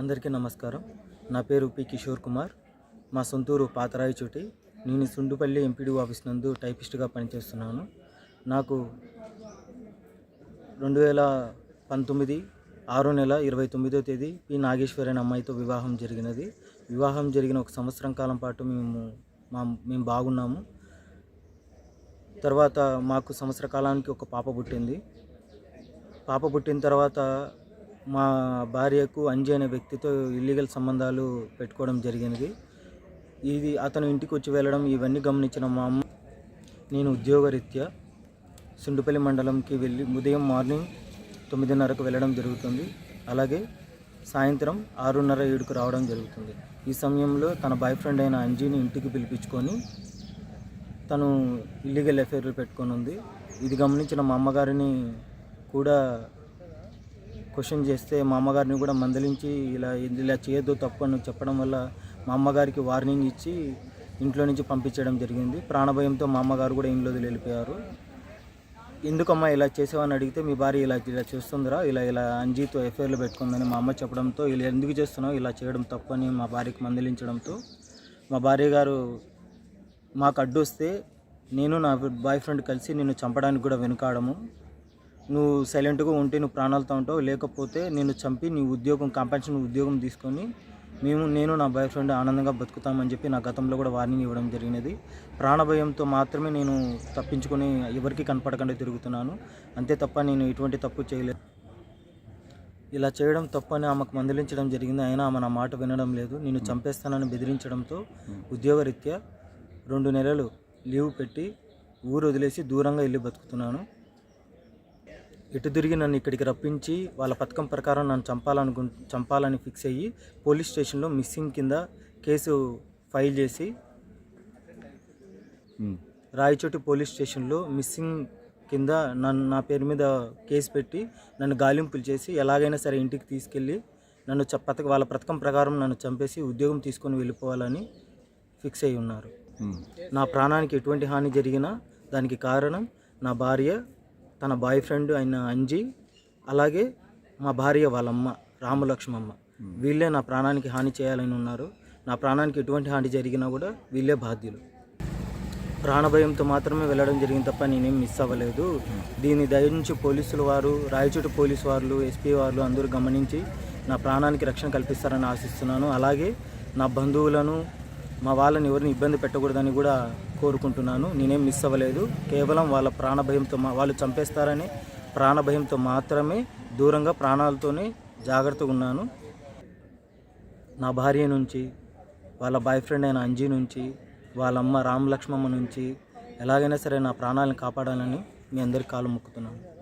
అందరికీ నమస్కారం. నా పేరు పి కిషోర్ కుమార్. మా సొంతూరు పాతరాయిచోటి నేను సుండుపల్లి ఎంపీడీ ఆఫీస్ నందు టైపిస్ట్గా పనిచేస్తున్నాను. నాకు రెండు వేల పంతొమ్మిది ఆరో నెల ఇరవై తొమ్మిదో తేదీ పి నాగేశ్వరి అనే అమ్మాయితో వివాహం జరిగినది. వివాహం జరిగిన ఒక సంవత్సరం కాలం పాటు మేము మా మేము బాగున్నాము. తర్వాత మాకు సంవత్సర కాలానికి ఒక పాప పుట్టింది. పాప పుట్టిన తర్వాత మా భార్యకు అంజి అనే వ్యక్తితో ఇల్లీగల్ సంబంధాలు పెట్టుకోవడం జరిగినది. ఇది అతను ఇంటికి వచ్చి వెళ్ళడం ఇవన్నీ గమనించిన మా అమ్మ నేను ఉద్యోగరీత్యా సుండుపల్లి మండలంకి వెళ్ళి ఉదయం మార్నింగ్ తొమ్మిదిన్నరకు వెళ్ళడం జరుగుతుంది. అలాగే సాయంత్రం ఆరున్నర ఏడుకు రావడం జరుగుతుంది. ఈ సమయంలో తన బాయ్ ఫ్రెండ్ అయిన అంజీని ఇంటికి పిలిపించుకొని తను ఇల్లీగల్ అఫైర్లు పెట్టుకొని ఉంది. ఇది గమనించిన మా అమ్మగారిని కూడా క్వశ్చన్ చేస్తే మా అమ్మగారిని కూడా మందలించి ఇలా ఇలా చేయొద్దు తప్పు అని చెప్పడం వల్ల మా అమ్మగారికి వార్నింగ్ ఇచ్చి ఇంట్లో నుంచి పంపించడం జరిగింది. ప్రాణభయంతో మా అమ్మగారు కూడా ఇంట్లో వెళ్ళిపోయారు. ఎందుకమ్మా ఇలా చేసావని అడిగితే మీ భార్య ఇలా ఇలా చేస్తుందిరా ఇలా ఇలా అంజీతో ఎఫ్ఐఆర్లు పెట్టుకుందని మా అమ్మ చెప్పడంతో ఇలా ఎందుకు చేస్తున్నావు ఇలా చేయడం తప్పని మా భార్యకి మందలించడంతో మా భార్య గారు మాకు అడ్డు వస్తే నేను నా బాయ్ ఫ్రెండ్ కలిసి నిన్ను చంపడానికి కూడా వెనుకాడము. నువ్వు సైలెంట్గా ఉంటే నువ్వు ప్రాణాలతో ఉంటావు లేకపోతే నేను చంపి నీ ఉద్యోగం కాంపెన్షన్ ఉద్యోగం తీసుకొని మేము నేను నా బాయ్ ఫ్రెండ్ ఆనందంగా బతుకుతామని చెప్పి నా గతంలో కూడా వార్నింగ్ ఇవ్వడం జరిగినది. ప్రాణభయంతో మాత్రమే నేను తప్పించుకొని ఎవరికి కనపడకుండా తిరుగుతున్నాను. అంతే తప్ప నేను ఎటువంటి తప్పు చేయలేదు. ఇలా చేయడం తప్పని ఆమెకు మందలించడం జరిగింది. అయినా ఆమె నా మాట వినడం లేదు. నేను చంపేస్తానని బెదిరించడంతో ఉద్యోగరీత్యా రెండు నెలలు లీవ్ పెట్టి ఊరు వదిలేసి దూరంగా వెళ్ళి బతుకుతున్నాను. ఎటు తిరిగి నన్ను ఇక్కడికి రప్పించి వాళ్ళ పథకం ప్రకారం నన్ను చంపాలనుకు చంపాలని ఫిక్స్ అయ్యి పోలీస్ స్టేషన్లో మిస్సింగ్ కింద కేసు ఫైల్ చేసి రాయచోటి పోలీస్ స్టేషన్లో మిస్సింగ్ కింద నన్ను నా పేరు మీద కేసు పెట్టి నన్ను గాలింపులు చేసి ఎలాగైనా సరే ఇంటికి తీసుకెళ్ళి నన్ను పథక వాళ్ళ పథకం ప్రకారం నన్ను చంపేసి ఉద్యోగం తీసుకొని వెళ్ళిపోవాలని ఫిక్స్ అయి ఉన్నారు. నా ప్రాణానికి ఎటువంటి హాని జరిగినా దానికి కారణం నా భార్య తన బాయ్ ఫ్రెండ్ అయిన అంజి అలాగే మా భార్య వాళ్ళమ్మ రామలక్ష్మమ్మ. వీళ్ళే నా ప్రాణానికి హాని చేయాలని ఉన్నారు. నా ప్రాణానికి ఎటువంటి హాని జరిగినా కూడా వీళ్ళే బాధ్యులు. ప్రాణభయంతో మాత్రమే వెళ్ళడం జరిగింది తప్ప నేనేం మిస్ అవ్వలేదు. దీన్ని దయించి పోలీసుల వారు రాయచోటు పోలీసు వారు ఎస్పీ వారు అందరూ గమనించి నా ప్రాణానికి రక్షణ కల్పిస్తారని ఆశిస్తున్నాను. అలాగే నా బంధువులను మా వాళ్ళని ఎవరిని ఇబ్బంది పెట్టకూడదని కూడా కోరుకుంటున్నాను. నేనేం మిస్ అవ్వలేదు. కేవలం వాళ్ళ ప్రాణభయంతో మా వాళ్ళు చంపేస్తారని ప్రాణభయంతో మాత్రమే దూరంగా ప్రాణాలతోనే జాగ్రత్తగా ఉన్నాను. నా భార్య నుంచి వాళ్ళ బాయ్ ఫ్రెండ్ అయిన అంజీ నుంచి వాళ్ళ అమ్మ రామలక్ష్మమ్మ నుంచి ఎలాగైనా సరే నా ప్రాణాలను కాపాడాలని మీ అందరికీ కాలు మొక్కుతున్నాను.